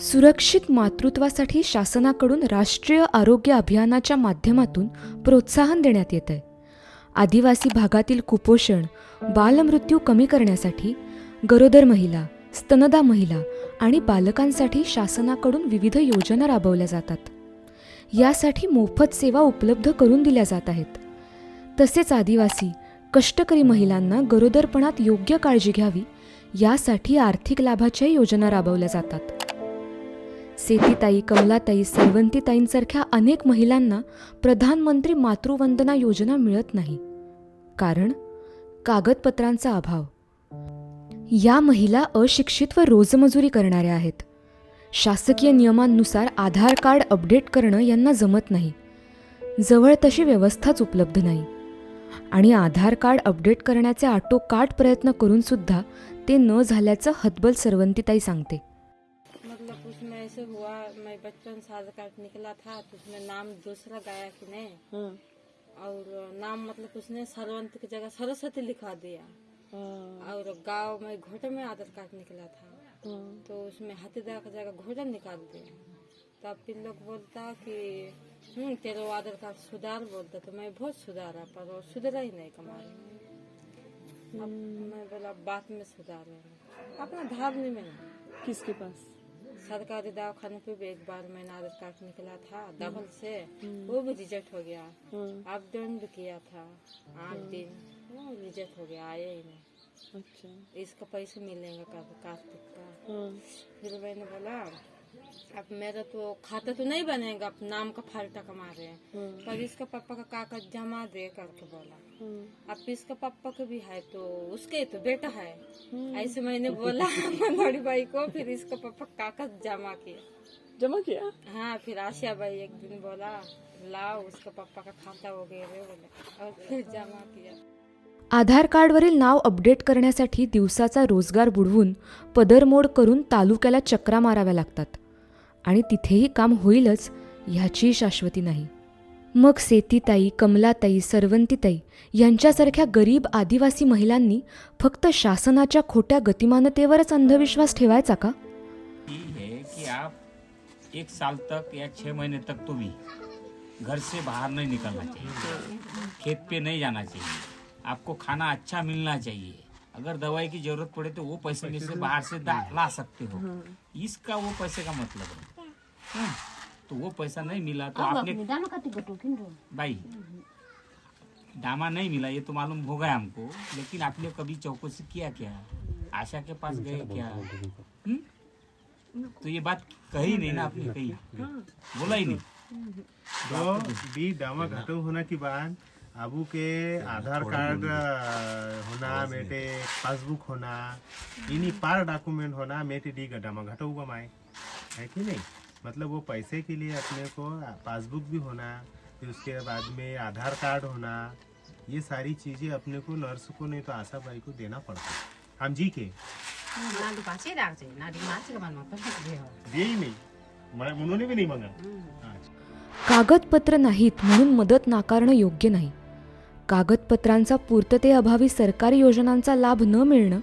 सुरक्षित मातृत्वासाठी शासनाकडून राष्ट्रीय आरोग्य अभियानाच्या माध्यमातून प्रोत्साहन देण्यात येत आहे आदिवासी भागातील कुपोषण बालमृत्यू कमी करण्यासाठी गरोदर महिला स्तनदा महिला आणि बालकांसाठी शासनाकडून विविध योजना राबवल्या जातात. यासाठी मोफत सेवा उपलब्ध करून दिल्या जात आहेत. तसेच आदिवासी कष्टकरी महिलांना गरोदरपणात योग्य काळजी घ्यावी यासाठी आर्थिक लाभाच्या योजना राबवल्या जातात. सेतीताई कमलाताई सरवंतीताईंसारख्या अनेक महिलांना प्रधानमंत्री मातृवंदना योजना मिळत नाही. कारण कागदपत्रांचा अभाव. या महिला अशिक्षित व रोजमजुरी करणाऱ्या आहेत. शासकीय नियमांनुसार आधार कार्ड अपडेट करणं यांना जमत नाही. जवळ तशी व्यवस्थाच उपलब्ध नाही. आणि आधार कार्ड अपडेट करण्याचे आटोकाट प्रयत्न करूनसुद्धा ते न झाल्याचं हतबल सरवंतीताई सांगते. ऐसे हुआ मैं बचपन से आधार कार्ड निकला था तो उसमें नाम दूसरा गाया कि नहीं। और नाम मतलब उसने सरवंत की जगह सरस्वती लिखा दिया। और गाँव में घोटे में आधार कार्ड निकला था। तो उसमें हाथीदा की जगह घोटा निकाल दिया। तब फिर लोग बोलता कि हम्म तेरा आधार कार्ड सुधार बोलता तो मैं बहुत सुधारा पर वो सुधरा ही नहीं कमारे अब मैं बोला बात में सुधार अपना धारने में किसके पास? सरकारी दवाखाने पे भी एक बार मैंने आधार कार्ड निकला था डबल से वो भी रिजेक्ट हो गया। अब अपडाउन भी किया था आठ दिन वो रिजेक्ट हो गया आया ही नहीं। अच्छा। इसका पैसे मिलेगा का- कार्तिक का। फिर मैंने बोला अब मेरा तो खाता तो नहीं बनेगा अब नाम का फाल्टा कमा रहे हैं पर इसका पापा का कागज जमा दे करके बोला। अब इसका पापा का भी है तो उसके तो बेटा है। ऐसे मैंने बोला मनोड़ी भाई को फिर इसका पापा कागज जमा किया। जमा किया? हाँ फिर आशिया भाई एक दिन बोला लाओ उसका पापा का खाता वगैरह बोले और फिर जमा किया। आधार कार्डवरील नाव अपडेट करण्यासाठी दिवसाचा रोजगार बुडवून पदरमोड करून तालुक्याला चक्रा माराव्या लागतात. आणि तिथेही काम होईलच ह्याचीही शाश्वती नाही. मग सेतीताई कमलाताई सरवंतीताई यांच्यासारख्या गरीब आदिवासी महिलांनी फक्त शासनाच्या खोट्या गतिमानतेवरच अंधविश्वास ठेवायचा का? ये है कि आप एक साल तक या छः महीने तक तो भी घर से बाहर नहीं निकलना चाहिए. खेत पे नहीं जाना चाहिए. आपको खाना अच्छा मिलना चाहिए. अगर दवाई की जरूरत पड़े तो वो पैसे में से बाहर से ला सकते हो। इसका वो पैसे का मतलब हाँ, तो वो पैसा नहीं मिला तो आपने भाई दामा नहीं मिला ये तो मालूम होगा हमको लेकिन आपने कभी चौकसी किया क्या? आशा के पास गए क्या? हम्म? तो ये बात कही नहीं ना आपने कही? बोला ही नहीं। तो बी दामा घटो होना की बात आबू के आधार कार्ड होना मेटे पासबुक होना इन्हीं पार डॉक्यूमेंट होना मेटे डी का दामा घटो हुआ माए। है कि नहीं? मतलब वो पैसे के लिए अपने को पासबुक भी होना फिर उसके बाद में आधार कार्ड होना ये सारी चीजें अपने को नर्स को नहीं तो आशा बाई को देना पड़ता है। हम जी के? ही। नहीं। मैं- उन्होंने भी नहीं मांगा। अच्छा कागदपत्र नाहीत म्हणून मदत नाकारणं योग्य नाही. कागदपत्रांचा पूर्ततेअभावी सरकारी योजनांचा लाभ न मिळणं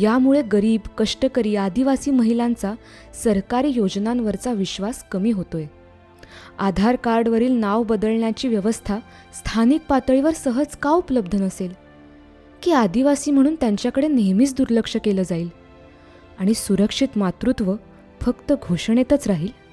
यामुळे गरीब कष्टकरी आदिवासी महिलांचा सरकारी योजनांवरचा विश्वास कमी होतोय. आधार कार्डवरील नाव बदलण्याची व्यवस्था स्थानिक पातळीवर सहज का उपलब्ध नसेल? की आदिवासी म्हणून त्यांच्याकडे नेहमीच दुर्लक्ष केलं जाईल? आणि सुरक्षित मातृत्व फक्त घोषणेतच राहील?